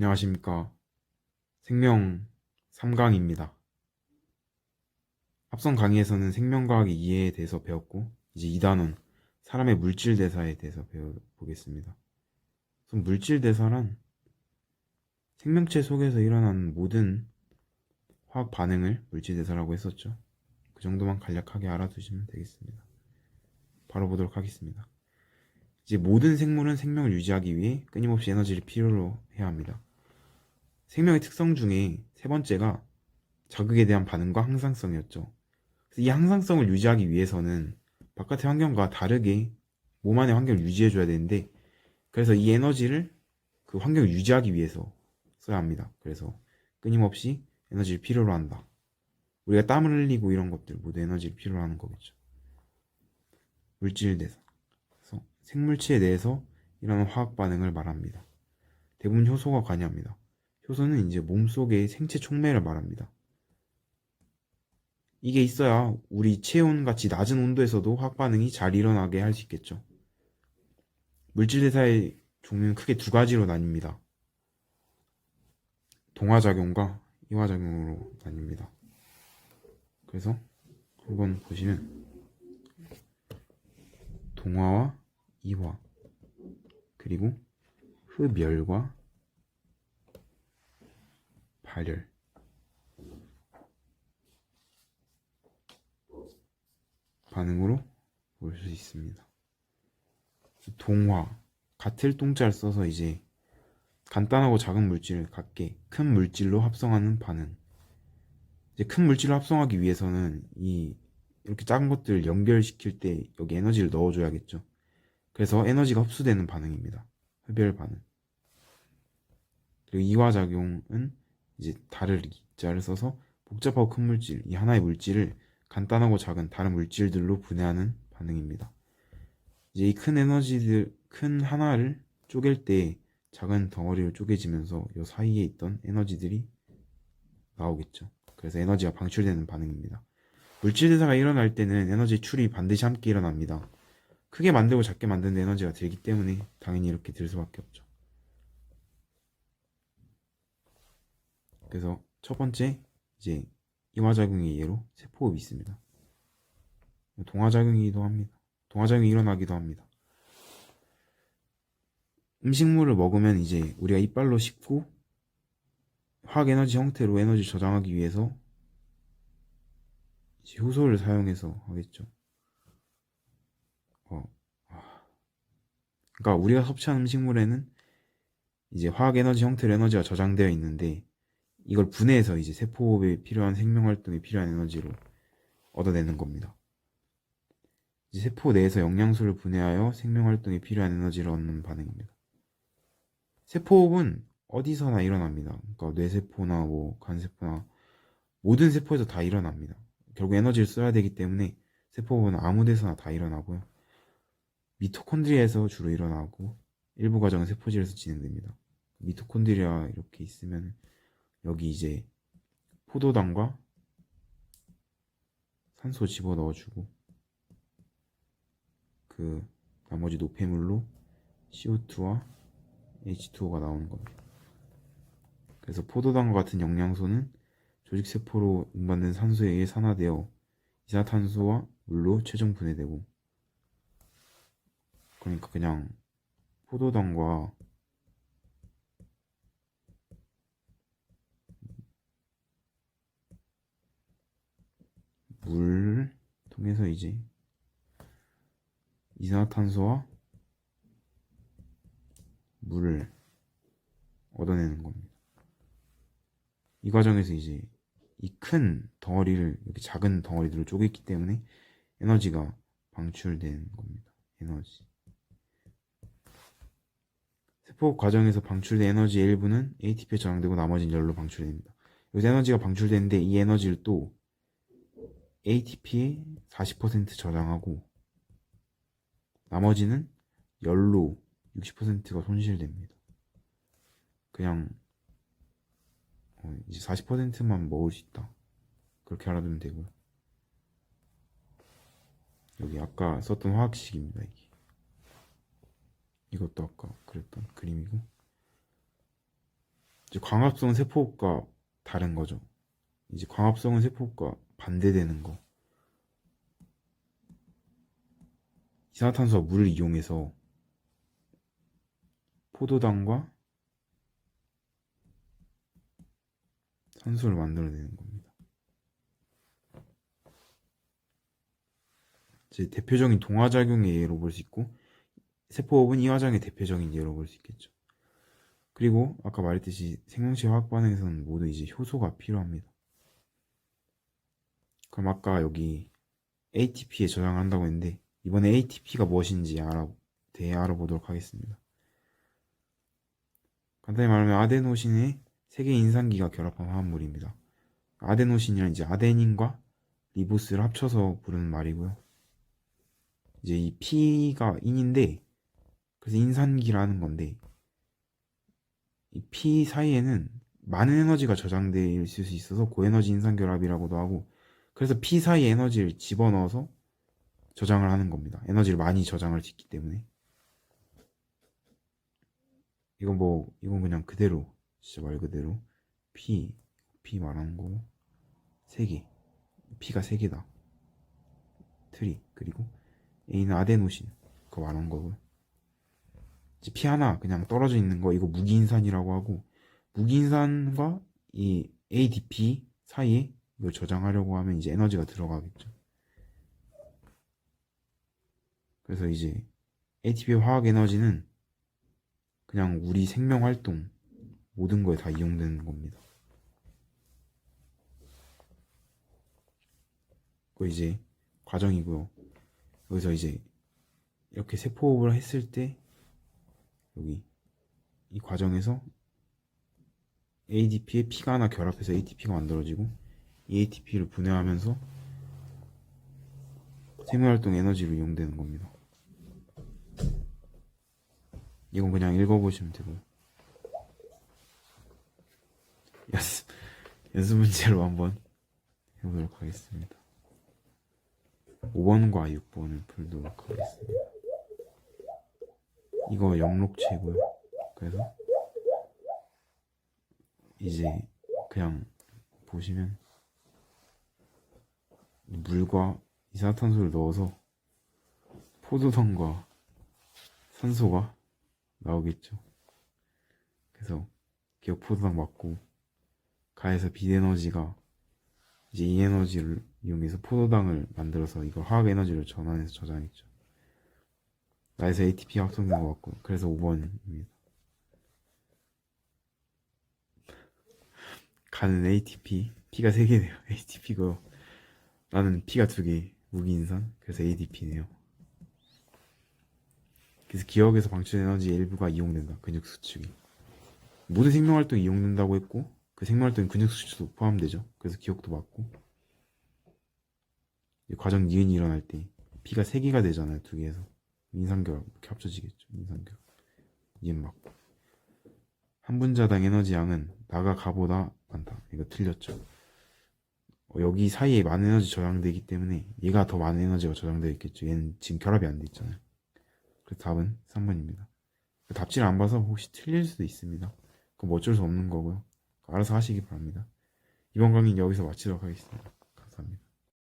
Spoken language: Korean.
안녕하십니까. 생명 3강입니다. 앞선 강의에서는 생명과학의 이해에 대해서 배웠고, 이제 2단원 사람의 물질 대사에 대해서 배워보겠습니다. 우선 물질 대사란 생명체 속에서 일어나는 모든 화학 반응을 물질 대사라고 했었죠. 그 정도만 간략하게 알아두시면 되겠습니다. 바로 보도록 하겠습니다. 이제 모든 생물은 생명을 유지하기 위해 끊임없이 에너지를 필요로 해야 합니다. 생명의 특성 중에 세 번째가 자극에 대한 반응과 항상성이었죠. 이 항상성을 유지하기 위해서는 바깥의 환경과 다르게 몸 안의 환경을 유지해줘야 되는데, 그래서 이 에너지를 그 환경을 유지하기 위해서 써야 합니다. 그래서 끊임없이 에너지를 필요로 한다. 우리가 땀을 흘리고 이런 것들 모두 에너지를 필요로 하는 거겠죠. 물질 대사. 생물체에 대해서 이런 화학 반응을 말합니다. 대부분 효소가 관여합니다. 효소는 이제 몸속의 생체 촉매를 말합니다. 이게 있어야 우리 체온 같이 낮은 온도에서도 화학 반응이 잘 일어나게 할 수 있겠죠. 물질 대사의 종류는 크게 두 가지로 나뉩니다. 동화작용과 이화작용으로 나뉩니다. 그래서 한번 보시면 동화와 이화 그리고 흡열과 발열 반응으로 볼 수 있습니다. 동화 같을 동자를 써서 이제 간단하고 작은 물질을 같게 큰 물질로 합성하는 반응. 이제 큰 물질을 합성하기 위해서는 이 이렇게 작은 것들을 연결시킬 때 여기 에너지를 넣어줘야겠죠. 그래서 에너지가 흡수되는 반응입니다. 흡열 반응. 그리고 이화작용은 이제 달을 이자를 써서 복잡하고 큰 물질, 이 하나의 물질을 간단하고 작은 다른 물질들로 분해하는 반응입니다. 이제 이 큰 에너지들, 큰 하나를 쪼갤 때 작은 덩어리로 쪼개지면서 이 사이에 있던 에너지들이 나오겠죠. 그래서 에너지가 방출되는 반응입니다. 물질 대사가 일어날 때는 에너지 출이 반드시 함께 일어납니다. 크게 만들고 작게 만드는 에너지가 들기 때문에 당연히 이렇게 들 수밖에 없죠. 그래서 첫 번째 이제 이화작용의 예로 세포흡이 있습니다. 동화작용이기도 합니다. 동화작용이 일어나기도 합니다. 음식물을 먹으면 이제 우리가 이빨로 씹고 화학 에너지 형태로 에너지 저장하기 위해서 이제 효소를 사용해서 하겠죠. 어, 아. 그러니까 우리가 섭취한 음식물에는 이제 화학 에너지 형태로 에너지가 저장되어 있는데 이걸 분해해서 이제 세포에 필요한 생명 활동에 필요한 에너지로 얻어내는 겁니다. 이제 세포 내에서 영양소를 분해하여 생명 활동에 필요한 에너지를 얻는 반응입니다. 세포호흡은 어디서나 일어납니다. 그러니까 뇌세포나 뭐 간세포나 모든 세포에서 다 일어납니다. 결국 에너지를 써야 되기 때문에 세포호흡은 아무 데서나 다 일어나고요. 미토콘드리아에서 주로 일어나고 일부 과정은 세포질에서 진행됩니다. 미토콘드리아 이렇게 있으면 여기 이제 포도당과 산소 집어 넣어주고 그 나머지 노폐물로 CO2와 H2O가 나오는 겁니다. 그래서 포도당과 같은 영양소는 조직세포로 운반된 산소에 의해 산화되어 이산화탄소와 물로 최종 분해되고 그러니까 그냥 포도당과 물 통해서 이제 이산화탄소와 물을 얻어내는 겁니다. 이 과정에서 이제 이 큰 덩어리를 이렇게 작은 덩어리들로 쪼갰기 때문에 에너지가 방출되는 겁니다. 에너지. 세포 과정에서 방출된 에너지의 일부는 ATP에 저장되고 나머지는 열로 방출됩니다. 여기서 에너지가 방출되는데 이 에너지를 또 ATP에 40% 저장하고 나머지는 열로 60%가 손실됩니다. 그냥 어, 이제 40%만 먹을 수 있다. 그렇게 알아두면 되고요. 여기 아까 썼던 화학식입니다. 이게 이것도 아까 그랬던 그림이고 이제 광합성 세포가 다른 거죠. 이제 광합성은 세포가 반대되는 거. 이산화탄소와 물을 이용해서 포도당과 산소를 만들어내는 겁니다. 이제 대표적인 동화작용의 예로 볼 수 있고 세포업은 이 화장의 대표적인 예로 볼 수 있겠죠. 그리고 아까 말했듯이 생명체 화학 반응에서는 모두 이제 효소가 필요합니다. 그럼 아까 여기 ATP에 저장한다고 했는데 이번에 ATP가 무엇인지 알아 대해 알아보도록 하겠습니다. 간단히 말하면 아데노신의 세 개의 인산기가 결합한 화합물입니다. 아데노신이란 이제 아데닌과 리보스를 합쳐서 부르는 말이고요. 이제 이 P가 인인데 그래서 인산기라는 건데 이 P 사이에는 많은 에너지가 있을 수 있어서 고에너지 인산결합이라고도 하고 그래서 P 사이 에너지를 집어넣어서 저장을 하는 겁니다. 에너지를 많이 저장을 짓기 때문에 이건 뭐 이건 그냥 그대로 진짜 말 그대로 P P 말하는 거고 세개 P가 세 개다 트리 그리고 A는 아데노신 그거 말하는 거고요. P 하나 그냥 떨어져 있는 거 이거 무기인산이라고 하고 무기인산과 이 ADP 사이에 이걸 저장하려고 하면 이제 에너지가 들어가겠죠. 그래서 이제 ATP의 화학 에너지는 그냥 우리 생명 활동 모든 거에 다 이용되는 겁니다. 그 이제 과정이고요. 여기서 이제 이렇게 세포업을 했을 때 여기 이 과정에서 ADP에 P가 하나 결합해서 ATP가 만들어지고 이 ATP를 분해하면서 생명활동 에너지로 이용되는 겁니다. 이건 그냥 읽어보시면 되고요. 연습, 연습 문제로 한번 해보도록 하겠습니다. 5번과 6번을 풀도록 하겠습니다. 이거 영록체고요. 그래서 이제 그냥 보시면 물과 이산화탄소를 넣어서 포도당과 산소가 나오겠죠. 그래서 기억 포도당 맞고 가에서 빛에너지가 이제 이 에너지를 이용해서 포도당을 만들어서 이걸 화학 에너지로 전환해서 저장했죠. 나에서 ATP 합성된 것 같고 그래서 5번입니다. 가는 ATP P가 3개네요. ATP고 나는 P가 2개 무기인산 그래서 ADP네요. 그래서 기억에서 방출된 에너지의 일부가 이용된다. 근육 수축이. 모든 생명활동이 이용된다고 했고 그 생명활동이 근육 수축도 포함되죠. 그래서 기억도 맞고 이 과정 니은이 일어날 때 P가 3개가 되잖아요. 2개에서 인산결합 이렇게 합쳐지겠죠. 인산결합 니은 맞고 한 분자당 에너지 양은 나가 가보다 많다. 이거 틀렸죠. 어, 여기 사이에 많은 에너지 저장되기 때문에 얘가 더 많은 에너지가 저장되어 있겠죠. 얘는 지금 결합이 안 돼 있잖아요. 그래서 답은 3번입니다. 답지를 안 봐서 혹시 틀릴 수도 있습니다. 그럼 뭐 어쩔 수 없는 거고요. 알아서 하시기 바랍니다. 이번 강의는 여기서 마치도록 하겠습니다. 감사합니다.